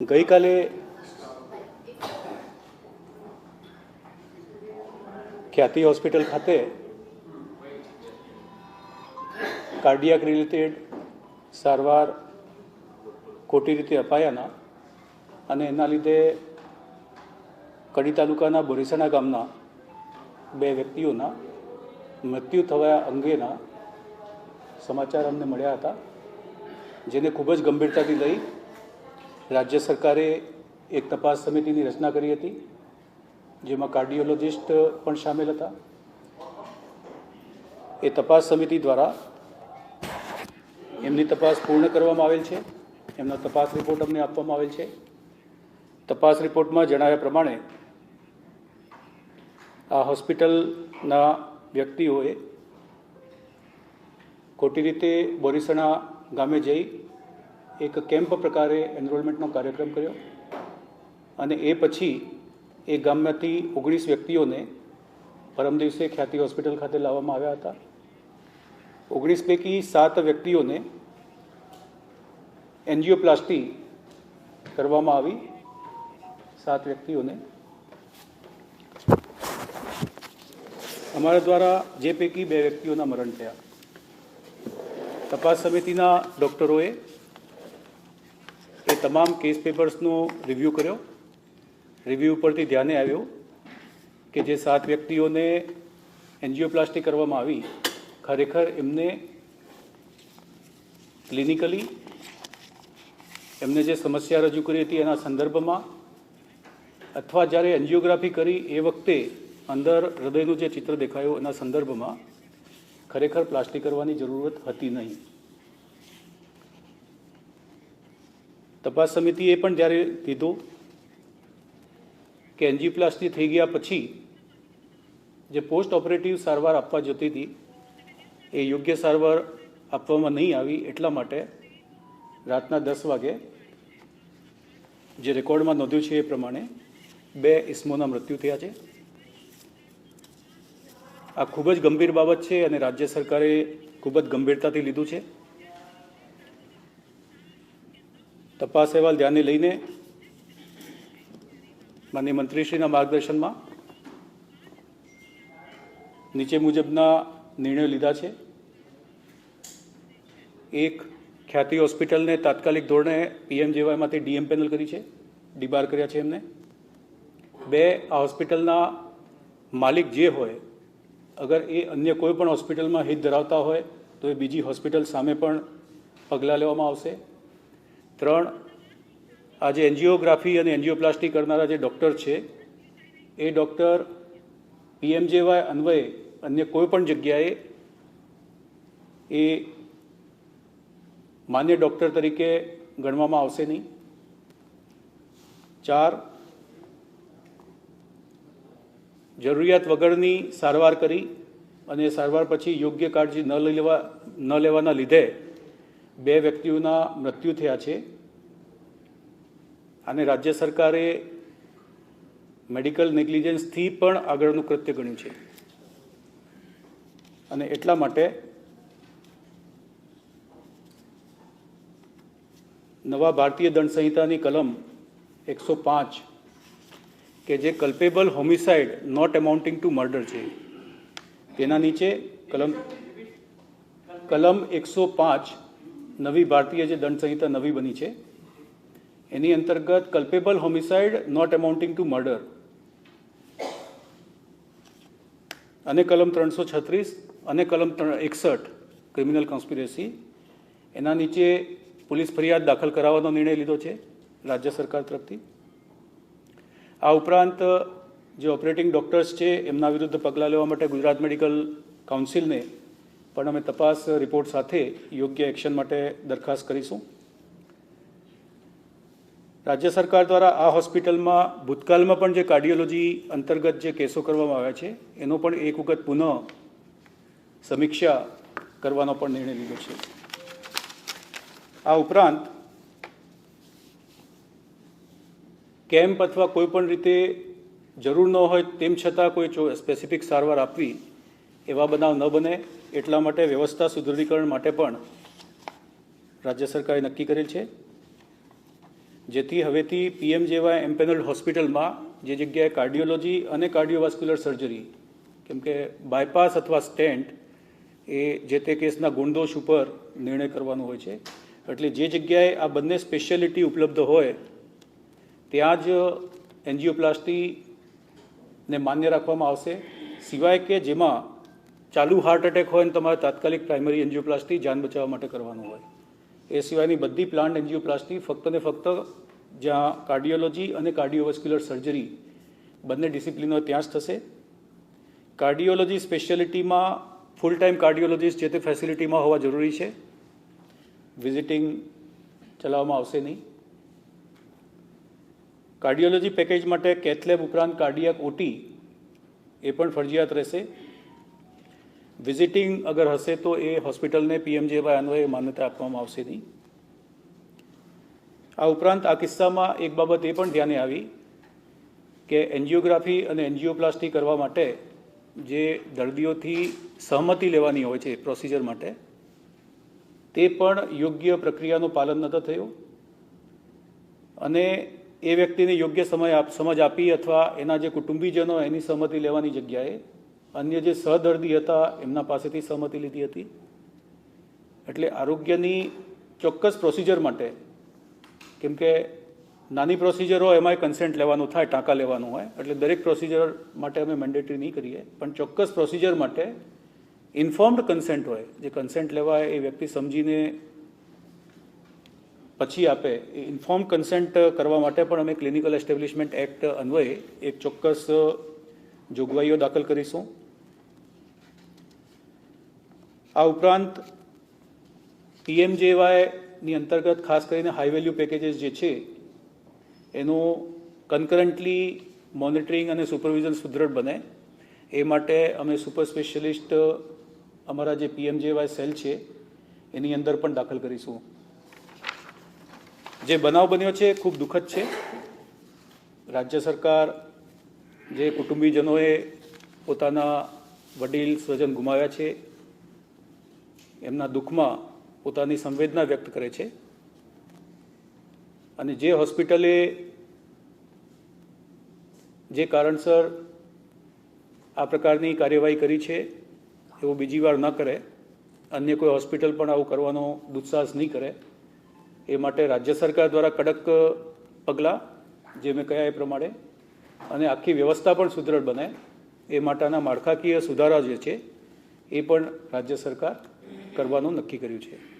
ગઈકાલે ખ્યાતિ હોસ્પિટલ ખાતે કાર્ડિયાક રિલેટેડ સારવાર ખોટી રીતે અપાયાના અને એના લીધે કડી તાલુકાના બોરીસાણા ગામના બે વ્યક્તિઓના મૃત્યુ થવા અંગેના સમાચાર અમને મળ્યા હતા, જેને ખૂબ જ ગંભીરતાથી લઈ રાજ્ય સરકારે એક તપાસ સમિતિની રચના કરી હતી, જેમાં કાર્ડિયોલોજિસ્ટ પણ સામેલ હતા. એ તપાસ સમિતિ દ્વારા એમની તપાસ પૂર્ણ કરવામાં આવેલ છે. એમનો તપાસ રિપોર્ટ અમને આપવામાં આવેલ છે. તપાસ રિપોર્ટમાં જણાવ્યા પ્રમાણે આ હોસ્પિટલના વ્યક્તિઓએ ખોટી રીતે બોરીસણા ગામે જઈ એક કેમ્પ પ્રકારે એનરોલમેન્ટનો કાર્યક્રમ કર્યો અને એ પછી એ ગામમાંથી ઓગણીસ વ્યક્તિઓને પરમ દિવસે ખ્યાતિ હોસ્પિટલ ખાતે લાવવામાં આવ્યા હતા. ઓગણીસ પૈકી સાત વ્યક્તિઓને એન્જિયોપ્લાસ્ટી કરવામાં આવી. સાત વ્યક્તિઓને. અમારા દ્વારા જે પૈકી બે વ્યક્તિઓના મરણ થયા. તપાસ સમિતિના ડૉક્ટરોએ એ તમામ કેસ પેપર્સનો રિવ્યૂ કર્યો. રિવ્યૂ ઉપરથી ધ્યાને આવ્યું કે જે સાત વ્યક્તિઓને એન્જિયોપ્લાસ્ટી કરવામાં આવી, ખરેખર એમને ક્લિનિકલી એમને જે સમસ્યા રજૂ કરી હતી એના સંદર્ભમાં અથવા જ્યારે એન્જિયોગ્રાફી કરી એ વખતે અંદર હૃદયનું જે ચિત્ર દેખાયું એના સંદર્ભમાં ખરેખર પ્લાસ્ટિક કરવાની જરૂરત હતી નહીં. તપાસ સમિતિએ પણ જ્યારે કીધું કે એન્જીપ્લાસ્ટી થઈ ગયા પછી જે પોસ્ટ ઓપરેટિવ સારવાર આપવા જતી હતી, એ યોગ્ય સારવાર આપવામાં નહીં આવી એટલા માટે રાતના દસ વાગે જે રેકોર્ડમાં નોંધ્યું છે એ પ્રમાણે બે ઇસમોના મૃત્યુ થયા છે. આ ખૂબ જ ગંભીર બાબત છે અને રાજ્ય સરકારે ખૂબ જ ગંભીરતાથી લીધું છે. તપાસ અહેવાલ ધ્યાને લઈને માનનીય મંત્રીશ્રીના માર્ગદર્શનમાં નીચે મુજબના નિર્ણયો લીધા છે. એક ખ્યાતિ હોસ્પિટલને તાત્કાલિક ધોરણે પીએમજેવાયમાંથી ડીએમ પેનલ કરી છે. ડીબાર કર્યા છે એમને. બે, આ હોસ્પિટલના માલિક જે હોય, અગર એ અન્ય કોઈ પણ હોસ્પિટલમાં હિત ધરાવતા હોય, તો એ બીજી હોસ્પિટલ સામે પણ પગલાં લેવામાં આવશે. ત્રણ, આ જે એન્જિયોગ્રાફી અને એન્જિયોપ્લાસ્ટી કરનારા જે ડૉક્ટર છે, એ ડૉક્ટર પીએમજેવાય અન્વયે અન્ય કોઈ પણ જગ્યાએ એ માન્ય ડૉક્ટર તરીકે ગણવામાં આવશે નહીં. ચાર, જરૂરિયાત વગરની સારવાર કરી અને સારવાર પછી યોગ્ય કાળજી ન લઈ લેવા, ન લેવાના લીધે બે વ્યક્તિઓના મૃત્યુ થયા છે. અને રાજ્ય સરકારે મેડિકલ નેગ્લિજન્સથી પણ આગળનું કૃત્ય ગણ્યું છે. અને એટલા માટે નવા ભારતીય દંડ સંહિતાની કલમ એકસો પાંચ, કે જે culpable homicide not amounting to murder છે. તેના નીચે કલમ કલમ એકસો પાંચ નવી ભારતીય જે દંડ સંહિતા નવી બની છે, એની અંતર્ગત culpable homicide not amounting to murder અને કલમ ત્રણસો છત્રીસ અને કલમ એકસઠ ક્રિમિનલ કોન્સ્પિરેસી એના નીચે પોલીસ ફરિયાદ દાખલ કરાવવાનો નિર્ણય લીધો છે રાજ્ય સરકાર તરફથી. આ ઉપરાંત જે ઓપરેટિંગ ડૉક્ટર્સ છે, એમના વિરુદ્ધ પગલાં લેવા માટે ગુજરાત મેડિકલ કાઉન્સિલને પણ અમે તપાસ રિપોર્ટ સાથે યોગ્ય એક્શન માટે દરખાસ્ત કરીશું. રાજ્ય સરકાર દ્વારા આ હોસ્પિટલમાં ભૂતકાળમાં પણ જે કાર્ડિયોલોજી અંતર્ગત જે કેસો કરવામાં આવ્યા છે, એનો પણ એક વખત પુનઃ સમીક્ષા કરવાનો પણ નિર્ણય લીધો છે. આ ઉપરાંત કેમ્પ અથવા કોઈ પણ રીતે જરૂર ન હોય તેમ છતાં કોઈ સ્પેસિફિક સારવાર આપવી એવા બનાવ ન બને. એટલા માટે વ્યવસ્થા સુદૃઢીકરણ માટે પણ રાજ્ય સરકારે નક્કી કરેલ છે. જેથી હવેથી પીએમ જેવા એમ્પેનલ હોસ્પિટલમાં જે જગ્યાએ કાર્ડિયોલોજી અને કાર્ડિયોવાસ્ક્યુલર સર્જરી, કેમ કે બાયપાસ અથવા સ્ટેન્ટ, એ જે તે કેસના ગુણદોષ ઉપર નિર્ણય કરવાનો હોય છે. એટલે જે જગ્યાએ આ બંને સ્પેશિયાલિટી ઉપલબ્ધ હોય, ત્યાં જ એન્જિયોપ્લાસ્ટીને માન્ય રાખવામાં આવશે. સિવાય કે જેમાં ચાલુ હાર્ટ એટેક હોય ને તમારે તાત્કાલિક પ્રાઇમરી એન્જિયોપ્લાસ્ટી જાન બચાવવા માટે કરવાનું હોય. એ સિવાયની બધી પ્લાન્ટ એન્જિયોપ્લાસ્ટી ફક્ત ને ફક્ત જ્યાં કાર્ડિયોલોજી અને કાર્ડિયોવાસ્ક્યુલર સર્જરી બંને ડિસિપ્લિનો ત્યાં જ થશે. કાર્ડિયોલોજી સ્પેશિયાલિટીમાં ફૂલ ટાઈમ કાર્ડિયોલોજીસ્ટ જે તે ફેસિલિટીમાં હોવા જરૂરી છે. વિઝિટિંગ ચલાવવામાં આવશે નહીં. કાર્ડિયોલોજી પેકેજ માટે કેથલેબ ઉપરાંત કાર્ડિયાક ઓટી એ પણ ફરજિયાત રહેશે. વિઝિટિંગ અગર હશે તો એ હોસ્પિટલને પીએમજીવાય અન્વયે માન્યતા આપવામાં આવશે નહીં આ ઉપરાંત આ કિસ્સામાં એક બાબત એ પણ ધ્યાને આવી કે એન્જિયોગ્રાફી અને એન્જિયોપ્લાસ્ટી કરવા માટે જે દર્દીઓથી સહમતિ લેવાની હોય છે પ્રોસિજર માટે તે પણ યોગ્ય પ્રક્રિયાનું પાલન નહોતું થયું અને એ વ્યક્તિને યોગ્ય સમય સમજ આપી અથવા એના જે કુટુંબીજનો એની સહમતિ લેવાની જગ્યાએ અન્ય જે સહદર્દી હતા, એમના પાસેથી સહમતિ લીધી હતી. એટલે આરોગ્યની ચોક્કસ પ્રોસિજર માટે, કેમ કે નાની પ્રોસિજર હોય, એમાંય કન્સેન્ટ લેવાનું થાય, ટાંકા લેવાનું હોય, એટલે દરેક પ્રોસિજર માટે અમે મેન્ડેટરી નહીં કરીએ. પણ ચોક્કસ પ્રોસિજર માટે ઇન્ફોર્મ્ડ કન્સેન્ટ હોય, જે કન્સેન્ટ લેવાય, એ વ્યક્તિ સમજીને પછી આપે. એ ઇન્ફોર્મ કન્સેન્ટ કરવા માટે પણ અમે ક્લિનિકલ એસ્ટેબ્લિશમેન્ટ એક્ટ અન્વયે એક ચોક્કસ જોગવાઈઓ દાખલ કરીશું. આ ઉપરાંત પીએમજેવાયની અંતર્ગત ખાસ કરીને હાઈ વેલ્યુ પેકેજીસ જે છે, એનું કન્કરન્ટલી મોનિટરિંગ અને સુપરવિઝન સુદૃઢ બને. એ માટે અમે સુપર સ્પેશિયલિસ્ટ અમારા જે પીએમજેવાય સેલ છે, એની અંદર પણ દાખલ કરીશું. જે બનાવ બન્યો છે ખૂબ દુઃખદ છે. રાજ્ય સરકાર જે કુટુંબીજનોએ પોતાના વડીલ, સ્વજન ગુમાવ્યા છે, એમના દુઃખમાં પોતાની સંવેદના વ્યક્ત કરે છે. અને જે હોસ્પિટલે જે કારણસર આ પ્રકારની કાર્યવાહી કરી છે, એવું બીજી વાર ન કરે. અન્ય કોઈ હોસ્પિટલ પણ આવું કરવાનો દુસ્સાહસ નહીં કરે. એ માટે રાજ્ય સરકાર દ્વારા કડક પગલાં, જે મેં કહ્યા એ પ્રમાણે અને આખી વ્યવસ્થા પણ સુદૃઢ બને. એ માટેના માળખાકીય સુધારા જે છે, એ પણ રાજ્ય સરકાર કરવાનું નક્કી કર્યું છે.